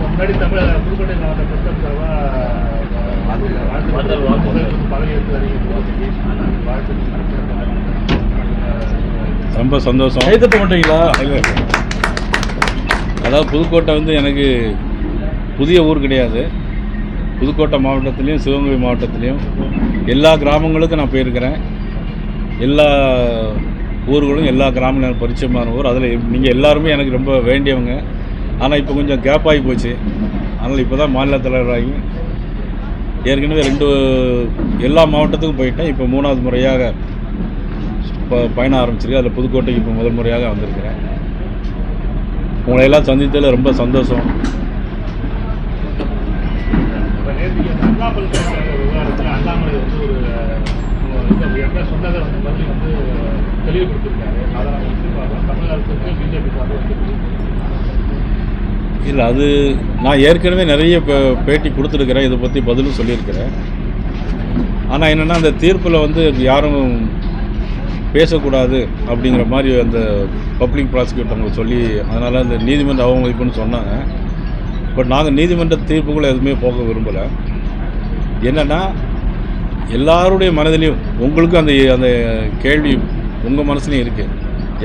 முன்னாடி புதுக்கோட்டை மாவட்ட சார்பா பதவியேற்று ரொம்ப சந்தோஷம். கைத்தட்ட மாட்டீங்களா. அதாவது புதுக்கோட்டை வந்து எனக்கு புதிய ஊர் கிடையாது. புதுக்கோட்டை மாவட்டத்துலேயும் சிவகங்கை மாவட்டத்துலேயும் எல்லா கிராமங்களுக்கும் நான் போயிருக்கிறேன். எல்லா ஊர்களும் எல்லா கிராமங்களும் எனக்கு பரிச்சயமான ஊர் அதில் நீங்கள் எல்லாருமே எனக்கு ரொம்ப வேண்டியவங்க. ஆனால் இப்போ கொஞ்சம் கேப் ஆகி போச்சு. அதனால் இப்போ தான் மாநில தலைவராகி ஏற்கனவே ரெண்டு எல்லா மாவட்டத்துக்கும் போயிட்டேன். இப்போ மூணாவது முறையாக இப்போ பயணம் ஆரம்பிச்சிருக்கு. அதில் புதுக்கோட்டைக்கு இப்போ முதல் முறையாக வந்திருக்கிறேன். உங்களை எல்லாம் சந்தித்ததில் ரொம்ப சந்தோஷம். அண்ணாமலை வந்து ஒரு பதில் வந்து அதை நம்ம தமிழக அரசுக்கு பிஜேபி இல்லை அது நான் ஏற்கனவே நிறைய பே- பேட்டி கொடுத்துருக்கிறேன். இதை பற்றி பதிலும் சொல்லியிருக்கிறேன். ஆனால் என்னென்னா அந்த தீர்ப்பில் வந்து யாரும் பேசக்கூடாது அப்படிங்கிற மாதிரி அந்த பப்ளிக் ப்ராசிக்யூட்டவங்க சொல்லி அதனால் அந்த நீதிமன்ற அவமதிப்புன்னு சொன்னாங்க. பட் நாங்கள் நீதிமன்ற தீர்ப்புக்குள்ளே எதுவுமே போக விரும்பலை. என்னென்னா எல்லாருடைய மனதிலையும் உங்களுக்கும் அந்த அந்த கேள்வி உங்கள் மனசுலையும் இருக்குது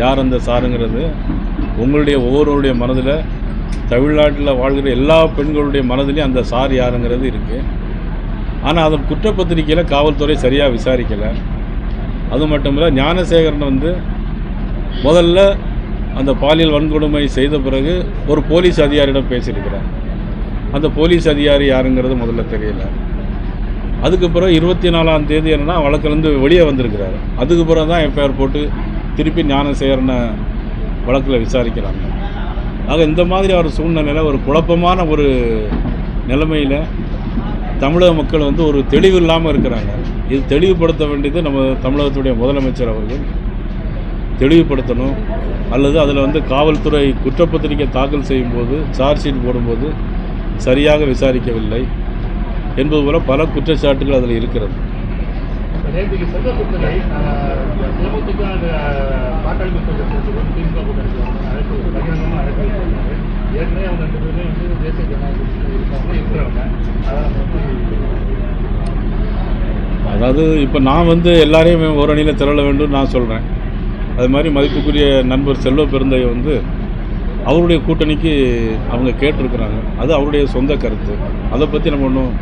யார் அந்த சாருங்கிறது? உங்களுடைய ஒவ்வொருவருடைய மனதில் தமிழ்நாட்டில் வாழ்கிற எல்லா பெண்களுடைய மனதிலையும் அந்த சார் யாருங்கிறது இருக்குது ஆனால் அதன் குற்றப்பத்திரிக்கையில் காவல்துறை சரியாக விசாரிக்கலை. அது மட்டும் இல்லை ஞானசேகரன் வந்து முதல்ல அந்த பாலியல் வன்கொடுமை செய்த பிறகு ஒரு போலீஸ் அதிகாரியிடம் பேசியிருக்கிறார். அந்த போலீஸ் அதிகாரி யாருங்கிறது முதல்ல தெரியல. அதுக்கு பிறகு இருபத்தி நாலாம் தேதி என்னென்னா வழக்கிலேருந்து வெளியே வந்திருக்கிறாரு. அதுக்கு பிறகு தான் எஃப்ஐஆர் போட்டு திருப்பி ஞானசேகரனை வழக்கில் விசாரிக்கிறாங்க. ஆக இந்த மாதிரி ஒரு சூழ்நிலையில் ஒரு குழப்பமான ஒரு நிலைமையில் தமிழக மக்கள் வந்து ஒரு தெளிவு இல்லாமல் இருக்கிறாங்க. இது தெளிவுபடுத்த வேண்டியது நம்ம தமிழகத்துடைய முதலமைச்சர் அவர்கள். தெளிவுபடுத்தணும். அல்லது அதில் வந்து காவல்துறை குற்றப்பத்திரிக்கை தாக்கல் செய்யும்போது சார்ஜ் ஷீட் போடும்போது சரியாக விசாரிக்கவில்லை. என்பது போல பல குற்றச்சாட்டுகள் அதில் இருக்கிறது. அதாவது இப்போ நான் வந்து எல்லாரையும் ஒரு அணியில் திரள வேண்டும் நான் சொல்கிறேன் அது மாதிரி மதிப்புக்குரிய நண்பர் செல்வ பெருந்தையை வந்து அவருடைய கூட்டணிக்கு அவங்க கேட்டிருக்கிறாங்க. அது அவருடைய சொந்த கருத்து. அதை பற்றி நம்ம ஒன்றும்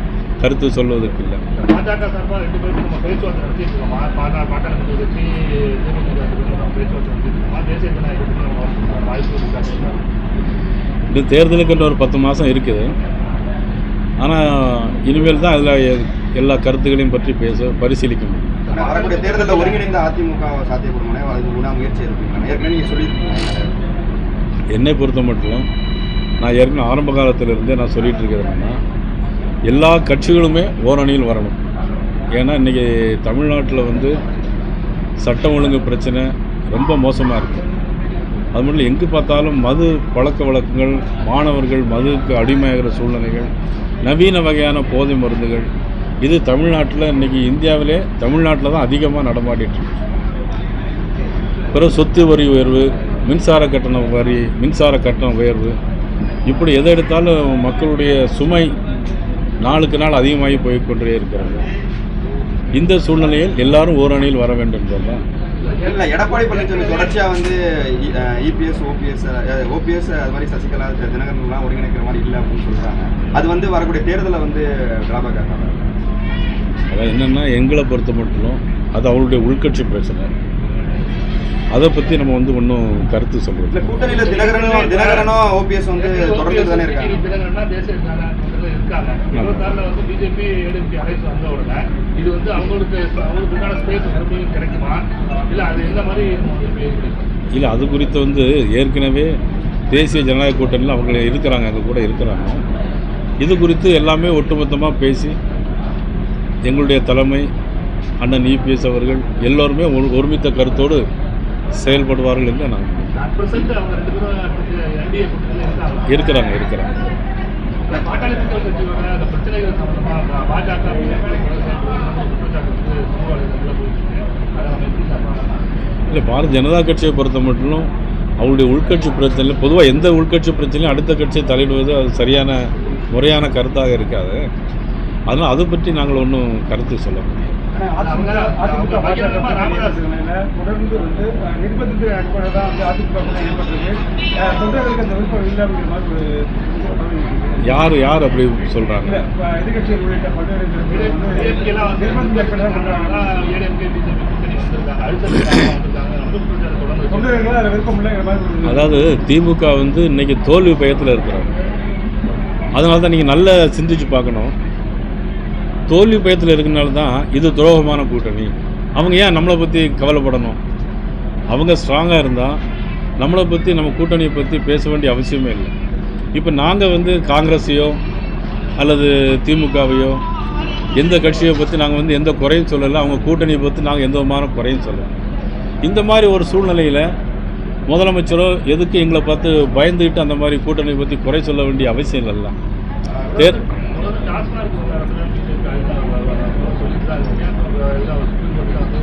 கருத்து சொல்வதற்கு இல்லை பாஜக சார்பாக ரெண்டு பேரும் நம்ம பேச்சுவார்த்தை நடத்திட்டு இருக்கோம். மா- பாட்டா பாட்டாளி நம்ம பேச்சுவார்த்தை தேசிய வாய்ப்பு இருக்காங்க இது தேர்தலுக்கு ஒரு பத்து மாதம் இருக்குது. ஆனால் இனிமேல் தான் அதில் எல்லா கருத்துக்களையும் பற்றி பேச பரிசீலிக்க முடியும். ஆனா, வரக்கூடிய தேர்தலில் ஒருங்கிணைந்த அதிமுக சாத்தியப்படுமானே அதுக்கு உணா முயற்சி இருக்குங்க ஏற்கனவே நீங்கள் சொல்லியிருக்கீங்க. என்னை பொறுத்த மட்டும் நான் ஏற்கனவே ஆரம்ப காலத்திலிருந்தே நான் சொல்லிட்டு இருக்கிறது என்னன்னா எல்லா கட்சிகளுமே ஓரணியில் வரணும். ஏன்னா இன்றைக்கி தமிழ்நாட்டில் வந்து சட்டம் ஒழுங்கு பிரச்சனை ரொம்ப மோசமாக இருக்குது அது மட்டும் எங்கே பார்த்தாலும் மது பழக்க வழக்கங்கள் மாணவர்கள் மதுவுக்கு அடிமையாகிற சூழ்நிலைகள் நவீன வகையான போதை மருந்துகள் இது தமிழ்நாட்டில் இன்றைக்கி இந்தியாவிலே தமிழ்நாட்டில் தான் அதிகமாக நடமாடிட்டுருக்கு பிறகு சொத்து வரி உயர்வு மின்சார கட்டண வரி மின்சார கட்டண உயர்வு இப்படி எதை எடுத்தாலும் மக்களுடைய சுமை நாளுக்கு நாள் அதிகமாகி போய் கொண்டே இருக்கிறது. இந்த சூழ்நிலையில் எல்லாரும் ஓரணியில் வர வேண்டும் என்பதுதான் இல்லை எடப்பாடி பழனிசாமி தொடர்ச்சியாக வந்து இபிஎஸ் ஓபிஎஸ் ஓபிஎஸ் அது மாதிரி சசிகலா தினகரன்லாம் ஒருங்கிணைக்கிற மாதிரி இல்லை அப்படின்னு சொல்கிறாங்க அது வந்து வரக்கூடிய தேர்தலை வந்து டிராபேக் ஆகாது? அதாவது என்னென்னா எங்களை பொறுத்த மட்டும் அது அவருடைய உள்கட்சி பிரச்சனை. அதை பற்றி நம்ம வந்து ஒன்றும் கருத்து சொல்கிறது இல்லை கூட்டணியில் தினகரனும் தினகரனும் ஓபிஎஸ் வந்து தொடர்ந்து தானே இருக்காங்க? தினகரனா தேசிய ஜனநாயகத்தில் இருக்காங்க. இருபத்தாறுல வந்து பிஜேபி ஏடிஎம்கே அலைஸ் வந்த உடனே இது வந்து அவங்களுக்கு அவங்களுக்கு உண்டான ஸ்பேஸ் மறுபடியும் கிடைக்குமா? இல்லை அது எந்த மாதிரி நம்ம வந்து பேசுறோம் இல்லை அது குறித்து வந்து ஏற்கனவே தேசிய ஜனநாயக கூட்டணியில் அவங்க இருக்கிறாங்க அங்கே கூட இருக்கிறாங்க. இது குறித்து எல்லாமே ஒட்டுமொத்தமாக பேசி எங்களுடைய தலைமை அண்ணன் இபிஎஸ் அவர்கள் எல்லோருமே ஒரு- ஒருமித்த கருத்தோடு செயல்படுவார்கள் என்று இருக்காங்க இருக்கிறாங்க. இருக்கிறாங்க இல்லை பாரதிய ஜனதா கட்சியை பொறுத்த மட்டும் அவருடைய உள்கட்சி பிரச்சனை பொதுவாக எந்த உள்கட்சி பிரச்சனையும் அடுத்த கட்சியை தலையிடுவது அது சரியான முறையான கருத்தாக இருக்காது. அதனால் அதை பற்றி நாங்கள் ஒன்றும் கருத்து சொல்ல முடியாது. அவங்க அவங்க பகிரங்கமா ராமதாஸ் தொடர்ந்து வந்து அஹ், நிர்பந்தத்தின் அடிப்படையில் தான் வந்து அதிமுக கூட ஏற்பட்டது அஹ், தொண்டர்களுக்கு அந்த விருப்பம் இல்லை அப்படிங்கிற மாதிரி ஒரு பதவி இருக்குது. யார் யார் அப்படி உள்ளிட்ட பல்வேறு ஒரு அதாவது திமுக வந்து இன்னைக்கு தோல்வி பயத்தில் இருக்கிறாங்க அதனால தான் நீங்கள் நல்லா சிந்திச்சு பார்க்கணும் தோல்வி பயத்தில் இருக்கிறனால தான் இது துரோகமான கூட்டணி. அவங்க ஏன் நம்மளை பற்றி கவலைப்படணும்? அவங்க ஸ்ட்ராங்காக இருந்தால் நம்மளை பற்றி நம்ம கூட்டணியை பற்றி பேச வேண்டிய அவசியமே இல்லை. இப்போ நாங்கள் வந்து காங்கிரஸையோ அல்லது திமுகவையோ எந்த கட்சியை பற்றி நாங்கள் வந்து எந்த குறையும் சொல்லலை அவங்க கூட்டணியை பற்றி நாங்கள் எந்த விதமான குறையும் சொல்லலை. இந்த மாதிரி ஒரு சூழ்நிலையில் முதலமைச்சரோ எதுக்கு எங்களை பார்த்து பயந்துக்கிட்டு அந்த மாதிரி கூட்டணி பற்றி குறை சொல்ல வேண்டிய அவசியம் இல்லைல்ல. தேர் முதல்ல டாஸ்மாக் விவகாரத்துல பிஜேபி அழுத்தம் சொல்லிட்டு தான் இருக்காங்க சுப்ரீம் கோர்ட்டில் வந்து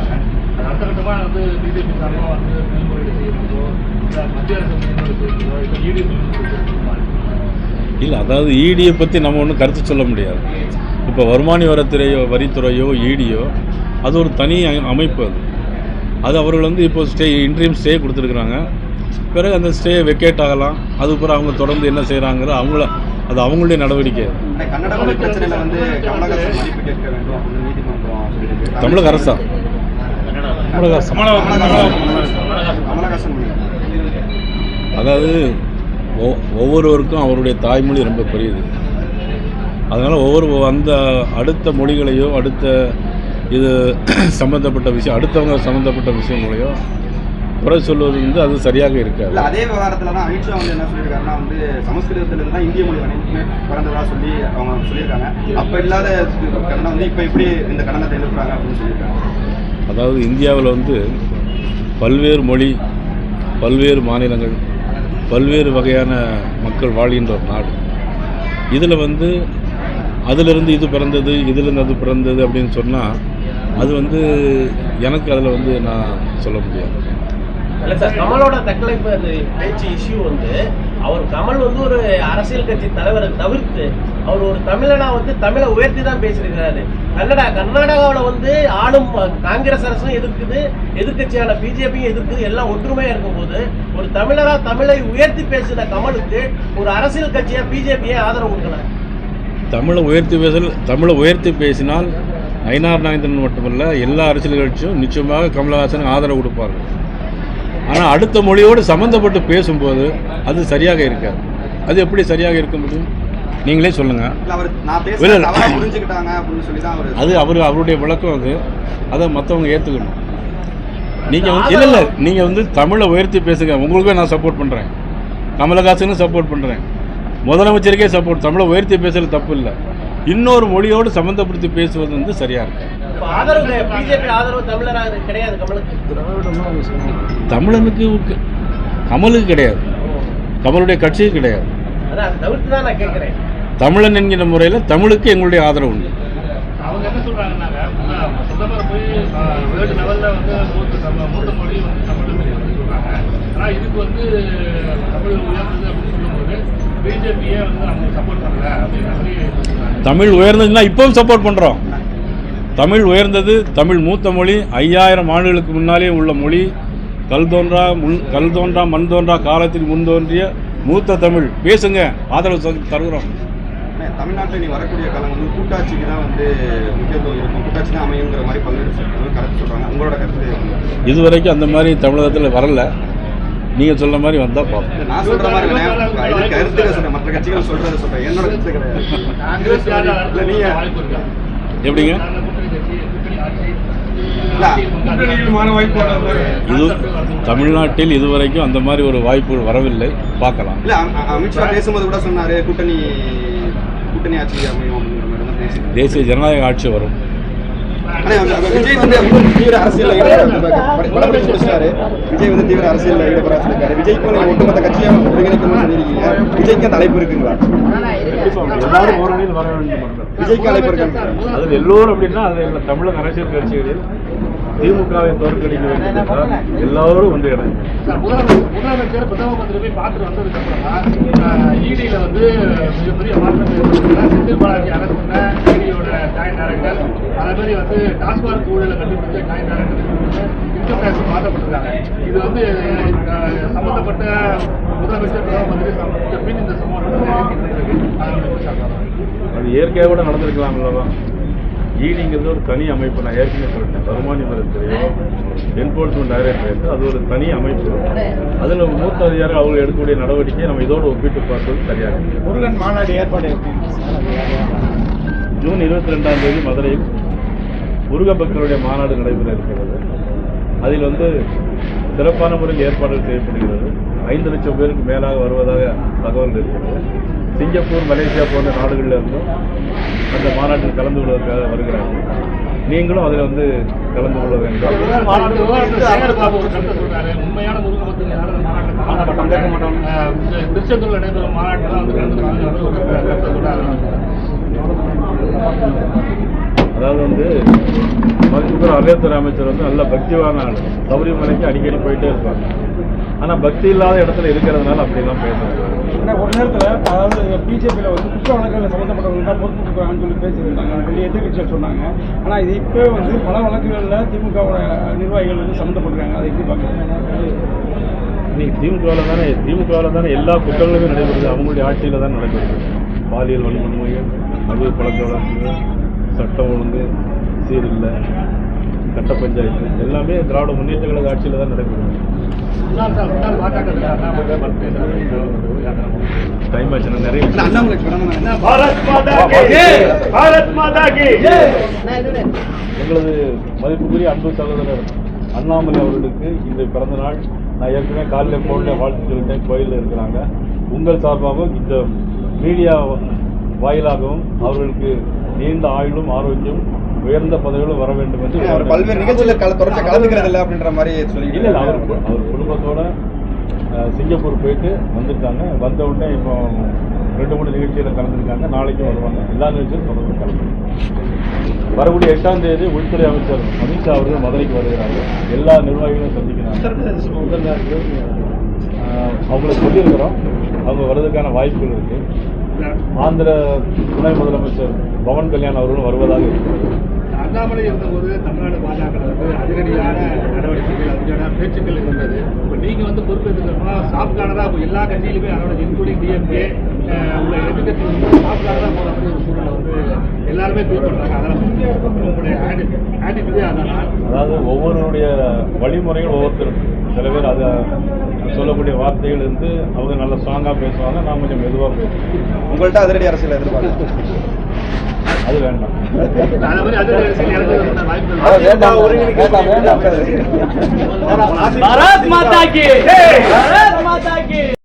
அது அடுத்த கட்டமாக வந்து பிஜேபி சார்பாக வந்து மேல்முறையீடு செய்யறதோ இல்லை மத்திய அரசு மேல்முறை செய்யறதோ இல்லை இடி மேல்முறை இல்லை அதாவது ஈடியை பற்றி நம்ம ஒன்றும் கருத்து சொல்ல முடியாது. இப்போ வருமான வரித்துறையோ வரித்துறையோ இடியோ அது ஒரு தனி அமைப்பு அது. அது அவர்கள் வந்து இப்போ ஸ்டே இன்ட்ரீம் ஸ்டே கொடுத்துருக்குறாங்க. பிறகு அந்த ஸ்டே வெக்கேட் ஆகலாம். அதுக்கப்புறம் அவங்க தொடர்ந்து என்ன செய்கிறாங்கிற அவங்கள அது அவங்களுடைய நடவடிக்கை. தமிழக அரசா? தமிழக அரசு. அதாவது ஒ- ஒவ்வொருவருக்கும் அவருடைய தாய்மொழி ரொம்ப பெரியது. அதனால் ஒவ்வொரு அந்த அடுத்த மொழிகளையோ அடுத்த இது சம்மந்தப்பட்ட விஷயம் அடுத்தவங்க சம்மந்தப்பட்ட விஷயங்களையோ குறை சொல்வது வந்து அது சரியாக இருக்காது. அதே விவகாரத்துல தான் அமித்ஷா வந்து என்ன சொல்லியிருக்காருன்னா வந்து சமஸ்கிருதத்துல இருந்து தான் இந்திய மொழி வந்து பிறந்ததா சொல்லி அவங்க சொல்லியிருக்காங்க. அப்ப இல்லாத கன்னடம் வந்து இப்ப எப்படி இந்த கன்னடத்தை எழுப்புறாங்க அப்படின்னு சொல்லியிருக்காங்க. அதாவது இந்தியாவில் வந்து பல்வேறு மொழி பல்வேறு மாநிலங்கள் பல்வேறு வகையான மக்கள் வாழ்கின்ற ஒரு நாடு. இதில் வந்து அதிலிருந்து இது பிறந்தது இதிலிருந்து அது பிறந்தது அப்படின்னு சொன்னால் அது வந்து எனக்கு அதில் வந்து நான் சொல்ல முடியாது. இல்ல சார் கமலோட தக்கலைப்பு அந்த பேச்சு இஷ்யூ வந்து அவர் கமல் வந்து ஒரு அரசியல் கட்சி தலைவரை தவிர்த்து அவர் ஒரு தமிழனா வந்து தமிழை உயர்த்தி தான் பேசியிருக்கிறாரு. கன்னடா கர்நாடகாவில் வந்து ஆளும் காங்கிரஸ் அரசும் எதிர்க்குது எதிர்க்கட்சியான பிஜேபியும் எதிர்க்குது எல்லாம் ஒற்றுமையா இருக்கும்போது ஒரு தமிழரா தமிழை உயர்த்தி பேசின கமலுக்கு ஒரு அரசியல் கட்சியா பிஜேபியை ஆதரவு கொடுக்கல. தமிழை உயர்த்தி பேசல் தமிழை உயர்த்தி பேசினால் ஐநார் நாயந்திரன் மட்டுமல்ல எல்லா அரசியல் கட்சியும் நிச்சயமாக கமலஹாசனுக்கு ஆதரவு கொடுப்பார்கள். ஆனால் அடுத்த மொழியோடு சம்மந்தப்பட்டு பேசும்போது அது சரியாக இருக்காது. அது எப்படி சரியாக இருக்க முடியும்? நீங்களே சொல்லுங்கள் இல்ல அவர் நான் இல்ல, பேசுறது இல்ல. தவறா புரிஞ்சுக்கிட்டாங்க அப்படின்னு சொல்லி தான் அவர் அது அவர் அவருடைய விளக்கம் அது. அதை மற்றவங்க ஏற்றுக்கணும் நீங்கள் வந்து இல்லை இல்லை. நீங்கள் வந்து தமிழை உயர்த்தி பேசுங்க. உங்களுக்கே நான் சப்போர்ட் பண்ணுறேன் கமலஹாசனும் சப்போர்ட் பண்ணுறேன் முதலமைச்சருக்கே சப்போர்ட் தமிழை உயர்த்தி பேசுறது தப்பு இல்லை. இன்னொரு மொழியோடு சம்மந்தப்படுத்தி பேசுவது வந்து சரியாக இருக்கு இப்ப ஆதரவு பிஜேபி ஆதரவு தமிழரா கிடையாது கமலுக்கு. தமிழனுக்கு கமலுக்கு கிடையாது. கமலுடைய கட்சிக்கு கிடையாது. தமிழன் என்கிற முறையில் தமிழுக்கு எங்களுடைய ஆதரவு உண்டு. அவங்க என்ன சொல்றாங்கன்னாங்க பிரதமர் போய் வேர்ல்டு லெவல்ல வந்து மூத்த நம்ம மூத்த மொழி வந்து தமிழ் சொல்றாங்க. ஆனா இதுக்கு வந்து தமிழ் உயர்ந்தது அப்படின்னு சொல்லும்போது பிஜேபியே வந்து அவங்க சப்போர்ட் பண்ணல அப்படிங்கிற மாதிரி சொல்றாங்க. தமிழ் உயர்ந்ததுன்னா இப்பவும் சப்போர்ட் பண்ணுறோம் தமிழ் உயர்ந்தது தமிழ் மூத்த மொழி. ஐயாயிரம் ஆண்டுகளுக்கு முன்னாலே உள்ள மொழி. கல் தோன்றா முன் கல் தோன்றா மண் தோன்றா காலத்தில் முன் தோன்றிய மூத்த தமிழ். பேசுங்க ஆதரவு தருகிறோம். தமிழ்நாட்டில் நீ வரக்கூடிய காலம் வந்து கூட்டாட்சிக்கு தான் வந்து முக்கியத்துவம் இருக்கும் கூட்டாட்சி தான் அமையுங்கிற மாதிரி பல்வேறு கருத்து சொல்றாங்க. உங்களோட கருத்து இதுவரைக்கும் அந்த மாதிரி தமிழகத்தில் வரல. நீங்கள் சொல்ல மாதிரி வந்தால் பார்ப்போம் நான் சொல்ற மாதிரி இது கருத்துக்கள் சொல்றேன். மற்ற கட்சிகள் சொல்றதை சொல்றேன். என்னோட கருத்து கிடையாது எப்படிங்க? இது தமிழ்நாட்டில் இதுவரைக்கும் அந்த மாதிரி ஒரு வாய்ப்பு வரவில்லை. பார்க்கலாம். இல்ல அமித்ஷா பேசும்போது கூட சொன்னாரு கூட்டணி கூட்டணி ஆட்சி அமையும் தேசிய ஜனநாயக ஆட்சி வரும். விஜய் வந்து தீவிர அரசியல் படப்பிடிச்சு முடிச்சாரு விஜய் வந்து தீவிர அரசியல் ஈடுபட சொல்லிருக்காரு விஜய்க்கு நீங்க ஒட்டுமொத்த கட்சியை ஒருங்கிணைக்கணும்னு சொல்லியிருக்கீங்க. விஜய்க்கு அந்த அழைப்பு இருக்குங்களா? எல்லாரும் ஓரணியில் வர வேண்டும் என்றார். விஜய்க்கு அழைப்பு இருக்கு அதில் எல்லோரும் அப்படின்னா அது எல்லாம் தமிழக அரசியல் கட்சிகளில் திமுகவை தோற்கடிக்க வேண்டும் எல்லாரும் ஒன்று இடம் சார், முதலமைச்சர் பிரதம மந்திரி போய் பார்த்துட்டு வந்ததுக்கு அப்புறமா இடியில வந்து மிகப்பெரிய மாற்றம் செந்தில் பாலாஜி அரசு பண்ண இடியோட ஜாயின் டைரக்டர் அதே மாதிரி வந்து டாஸ்மாக் ஊழலை கண்டுபிடிச்ச ஜாயின் டைரக்டர் இன்கம் டேக்ஸ் மாற்றப்பட்டிருக்காங்க. இது வந்து சம்பந்தப்பட்ட முதலமைச்சர் பிரதம மந்திரி பின் இந்த சம்பவம் அதை வந்து இயற்கையாக கூட நடந்திருக்கலாம் அல்லவா ஈடிங்கிறது ஒரு தனி அமைப்பு. நான் ஏற்கனவே சொல்லிட்டேன். வருமான வரித்துறையோ என்ஃபோர்ஸ்மெண்ட் டைரக்டரேட் அது ஒரு தனி அமைப்பு. அதில் மூத்த அதிகாரி அவங்க எடுக்கக்கூடிய நடவடிக்கையை நம்ம இதோடு ஒப்பிட்டு பார்ப்பது சரியாக முருகன் மாநாடு ஏற்பாடு ஜூன் இருபத்தி ரெண்டாம் தேதி மதுரையில் முருக பக்தருடைய மாநாடு நடைபெற இருக்கிறது. அதில் வந்து சிறப்பான முறையில் ஏற்பாடுகள் செய்யப்படுகிறது. ஐந்து லட்சம் பேருக்கு மேலாக வருவதாக தகவல் இருக்கிறது. சிங்கப்பூர் மலேசியா போன்ற நாடுகளில் இருந்தும் அந்த மாநாட்டில் கலந்து கொள்வதற்காக வருகிறார்கள். நீங்களும் அதில் வந்து கலந்து கொள்ள வேண்டும். உண்மையான நடைபெறும் மாநாட்டில் வந்து அதாவது வந்து மதிப்புக்குற அறத்துறை அமைச்சர் வந்து நல்ல பக்திவான ஆள். சபரிமலைக்கு அடிக்கடி போயிட்டே இருப்பாங்க. ஆனால் பக்தி இல்லாத இடத்துல இருக்கிறதுனால அப்படிலாம் பேசுகிறாங்க ஆனா ஒரு நேரத்தில் அதாவது பிஜேபியில் வந்து குற்ற வழக்குகள் சம்மந்தப்பட்டவங்க தான் பொறுப்பு கொடுக்குறாங்கன்னு சொல்லி பேசியிருந்தாங்க. வெளியே எதிர்கட்சியில் சொன்னாங்க. ஆனால் இது இப்போ வந்து பல வழக்குகளில் திமுகவோட நிர்வாகிகள் வந்து சம்மந்தப்படுறாங்க அதை எப்படி பார்க்குறாங்க? இன்னைக்கு திமுகவில் தானே திமுகவில் தானே எல்லா குற்றங்களுமே நடைபெறுது. அவங்களுடைய ஆட்சியில் தான் நடைபெறுது. பாலியல் வன்கொடுமைகள் மது பழக்க வழக்கு சட்டம் ஒழுங்கு சீரில்லை கட்ட பஞ்சாயத்து எல்லாமே திராவிட முன்னேற்ற கழக ஆட்சியில் தான் நடைபெறுது. டைம் ஆச்சு நான் நிறைய பாரத் மாதா பாரத் மாதா எங்களது மதிப்புக்குரிய அன்பு சகோதரர் அண்ணாமலை அவர்களுக்கு இந்த பிறந்த நாள் நான் ஏற்கனவே காலையில் ஃபோனில் வாழ்த்து சொல்லிட்டேன் கோயிலில் இருக்கிறாங்க. உங்கள் சார்பாகவும் இந்த மீடியா வாயிலாகவும் அவர்களுக்கு நீண்ட ஆயுளும் ஆரோக்கியம் உயர்ந்த பதவிகளும் வர வேண்டும் என்று அவர் பல்வேறு நிகழ்ச்சியில் கல தொடர்ச்சி கலந்துக்கிறது இல்லை அப்படின்ற மாதிரி சொல்லிட்டு இல்லை அவர் அவர் குடும்பத்தோட சிங்கப்பூர் போயிட்டு வந்திருக்காங்க. வந்த உடனே இப்போ ரெண்டு மூணு நிகழ்ச்சியில் கலந்துருக்காங்க. நாளைக்கும் வருவாங்க. எல்லா நிகழ்ச்சியும் தொடர்ந்து கலந்து வரக்கூடிய எட்டாம் தேதி உள்துறை அமைச்சர் அமித்ஷா அவர்கள் மதுரைக்கு வருகிறாங்க எல்லா நிர்வாகிகளும் சந்திக்கிறாங்க அவங்கள சொல்லியிருக்கிறோம். அவங்க வர்றதுக்கான வாய்ப்புகள் இருக்கு. ஆந்திர துணை முதலமைச்சர் பவன் கல்யாண் அவர்களும் வருவதாக இருக்கிறது. அண்ணாமலை இருந்தபோது தமிழ்நாடு பாஜக வந்து அதிரடியான நடவடிக்கைகள் அதிரடியான பேச்சுக்கள் இருந்தது. இப்போ நீங்க வந்து பொறுப்பேற்றுக்கிறோம்னா சாஃப்ட் கார்டராக இப்போ எல்லா கட்சியிலுமே அதோட இன்க்ளூடிங் டிஎம்கே உள்ள எதிர்கட்சி சாஃப்ட் கார்டராக போகிற ஒரு சூழ்நிலை வந்து எல்லாருமே ஃபீல் பண்ணுறாங்க அதெல்லாம் உங்களுடைய ஆட்டி ஆட்டிடியூடே அதான். அதாவது ஒவ்வொருவருடைய வழிமுறைகள் ஒவ்வொருத்தரும். சில பேர் அதை சொல்லக்கூடிய வார்த்தைகள் இருந்து அவங்க நல்ல ஸ்ட்ராங்காக பேசுவாங்க நான் கொஞ்சம் மெதுவாக பேசுவேன். உங்கள்கிட்ட அதிரடி அரசியல் எதிர்பார்க்க அது வேண்டாம். பாரத் மாதா கி பாரத் மாதா கி